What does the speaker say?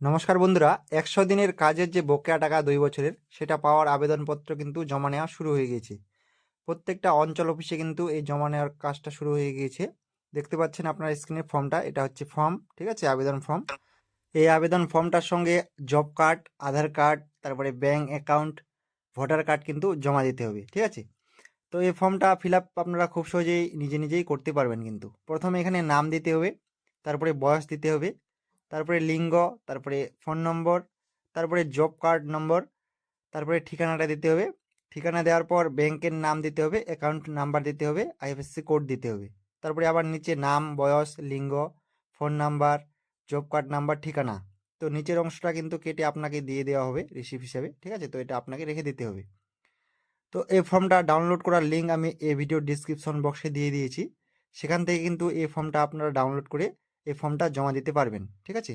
নমস্কার বন্ধুরা, একশো দিনের কাজের যে বকেয়া টাকা দুই বছরের, সেটা পাওয়ার আবেদনপত্র কিন্তু জমা নেওয়া শুরু হয়ে গিয়েছে। প্রত্যেকটা অঞ্চল অফিসে কিন্তু এই জমা নেওয়ার কাজটা শুরু হয়ে গিয়েছে। দেখতে পাচ্ছেন আপনার স্ক্রিনের ফর্মটা, এটা হচ্ছে ফর্ম, ঠিক আছে? আবেদন ফর্ম। এই আবেদন ফর্মটার সঙ্গে জব কার্ড, আধার কার্ড, তারপরে ব্যাঙ্ক অ্যাকাউন্ট, ভোটার কার্ড কিন্তু জমা দিতে হবে, ঠিক আছে? তো এই ফর্মটা ফিল আপ আপনারা খুব সহজেই নিজে নিজেই করতে পারবেন কিন্তু। প্রথমে এখানে নাম দিতে হবে, তারপরে বয়স দিতে হবে তারপরে লিঙ্গ, তারপরে ফোন নম্বর তারপরে জব কার্ড নম্বর তারপরে ঠিকানাটা দিতে হবে। ঠিকানা দেওয়ার পর ব্যাংকের নাম দিতে হবে অ্যাকাউন্ট নাম্বার দিতে হবে আইএফএসসি কোড দিতে হবে। তারপরে আবার নিচে নাম, বয়স, লিঙ্গ phone number job card number ঠিকানা। তো নিচের অংশটা কিন্তু কেটে আপনাকে দিয়ে দেওয়া হবে রিসিভ হিসাবে, ঠিক আছে? তো এটা আপনাকে রেখে দিতে হবে। তো এই ফর্মটা ডাউনলোড করার লিঙ্ক আমি এই ভিডিও ডিসক্রিপশন বক্সে দিয়ে দিয়েছি। সেখান থেকে কিন্তু এই ফর্মটা আপনারা ডাউনলোড করে এই ফর্মটা জমা দিতে পারবেন ঠিক আছে?